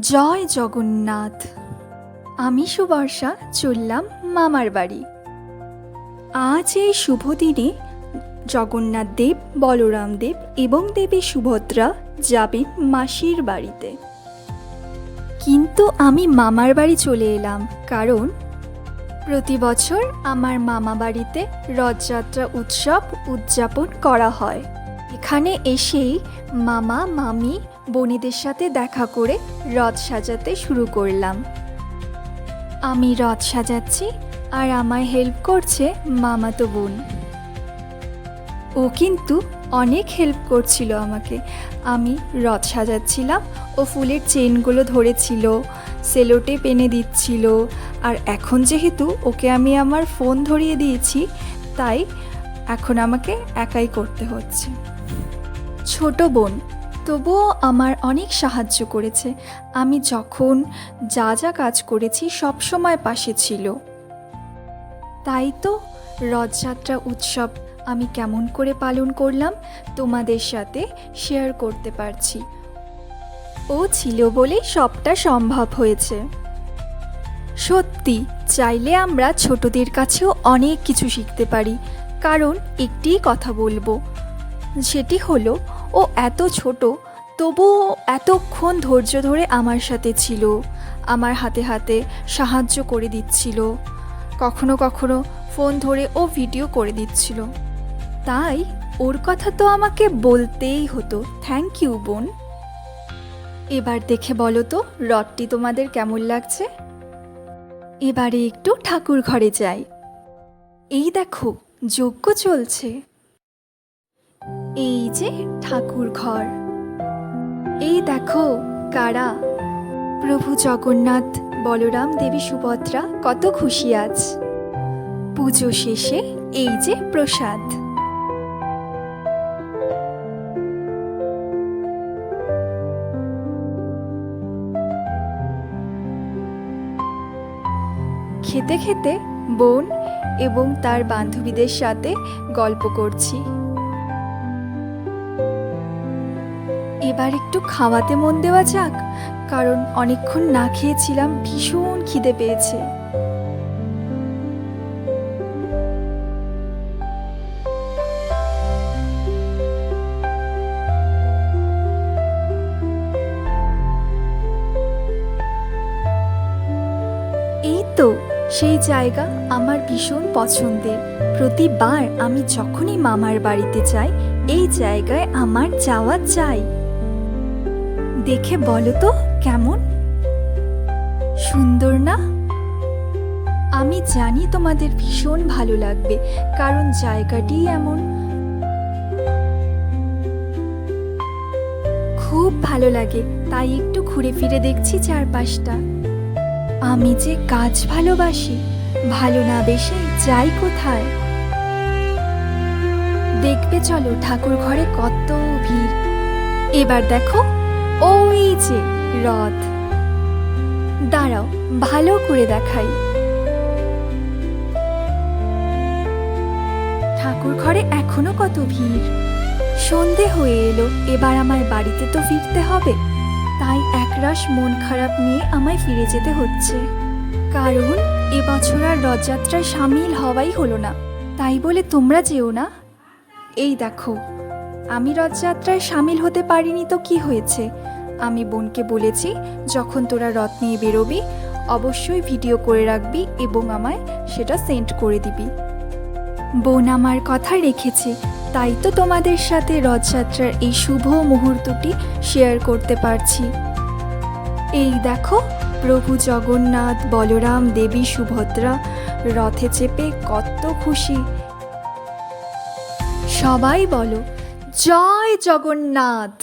জয় জগন্নাথ। আমি সুবর্ষা, চললাম মামার বাড়ি। আজ এই শুভ দিনে জগন্নাথ দেব, বলরাম দেব এবং দেবী সুভদ্রা যাবেন মাসির বাড়িতে। কিন্তু আমি মামার বাড়ি চলে এলাম কারণ প্রতি বছর আমার মামা বাড়িতে রথযাত্রা উৎসব উদযাপন করা হয়। এখানে এসেই মামা, মামি বোনেদের সাথে দেখা করে রথ সাজাতে শুরু করলাম। আমি রথ সাজাচ্ছি আর আমায় হেল্প করছে মামাতো বোন। ও কিন্তু অনেক হেল্প করছিল আমাকে। আমি রথ সাজাচ্ছিলাম ও ফুলের চেনগুলো ধরেছিল সেলোটে পেনে দিচ্ছিল আর এখন যেহেতু ওকে আমি আমার ফোন ধরিয়ে দিয়েছি, তাই এখন আমাকে একাই করতে হচ্ছে। ছোট বোন তবুও আমার অনেক সাহায্য করেছে। আমি যখন যা যা কাজ করেছি সব সময় পাশে ছিল। তাই তো রথযাত্রা উৎসব আমি কেমন করে পালন করলাম তোমাদের সাথে শেয়ার করতে পারছি। ও ছিল বলেই সবটা সম্ভব হয়েছে। সত্যি, চাইলে আমরা ছোটদের কাছেও অনেক কিছু শিখতে পারি। কারণ একটিই কথা বলব, সেটি হলো ও এত ছোট, তবুও এতক্ষণ ধৈর্য ধরে আমার সাথে ছিল, আমার হাতে হাতে সাহায্য করে দিচ্ছিল, কখনো কখনো ফোন ধরে ও ভিডিও করে দিচ্ছিল। তাই ওর কথা তো আমাকে বলতেই হতো থ্যাংক ইউ বোন। এবার দেখে বলো তো রডটি তোমাদের কেমন লাগছে? এবারে একটু ঠাকুর ঘরে যাই। এই দেখো, যজ্ঞ চলছে। এই যে ঠাকুর ঘর। এই দেখো কারা। প্রভু জগন্নাথ, বলরাম দেবী সুভদ্রা কত খুশি আজ। পুজো শেষে এই যে প্রসাদ। খেতে খেতে বোন এবং তার বান্ধবীদের সাথে গল্প করছি। এবার একটু খাওয়াতে মন দেওয়া যাক, কারণ অনেকক্ষণ না খেয়েছিলাম ভীষণ খিদে পেয়েছে। এই তো, সেই জায়গা আমার ভীষণ পছন্দের। প্রতিবার আমি যখনই মামার বাড়িতে যাই, এই জায়গায় আমার যাওয়া চাই। দেখে বলো তো, কেমন? সুন্দর না? আমি জানি তোমাদের ভীষণ ভালো লাগবে, কারণ জায়গাটি এমন। খুব ভালো লাগে, তাই একটু ঘুরে ফিরে দেখছি চারপাশটা। আমি যে কাজ ভালোবাসি, ভালো না বেশি যাই কোথায়? দেখবে চলো ঠাকুর ঘরে কত ভিড়। এবার দেখো। ওই যে রথ। দাঁড়াও, ভালো করে দেখাই। ঠাকুর ঘরে এখনও কত ভিড়। সন্ধে হয়ে এলো, এবার আমার বাড়িতে তো ফিরতে হবে। তাই একরাশ মন খারাপ নিয়ে আমায় ফিরে যেতে হচ্ছে। কারণ এবছর আর রথযাত্রায় সামিল হওয়াই হলো না। তাই বলে তোমরা যেও না। এই দেখো আমি রথযাত্রায় সামিল হতে পারিনি তো কি হয়েছে? আমি বোনকে বলেছি, যখন তোরা রথ নিয়ে বেরোবি, অবশ্যই ভিডিও করে রাখবি এবং আমায় সেটা সেন্ড করে দিবি। বোন আমার কথা রেখেছে, তাই তো তোমাদের সাথে রথযাত্রার এই শুভ মুহূর্তটি শেয়ার করতে পারছি। এই দেখো, প্রভু জগন্নাথ, বলরাম, দেবী, সুভদ্রা, রথে চেপে কত খুশি। সবাই বলো জয় জগন্নাথ।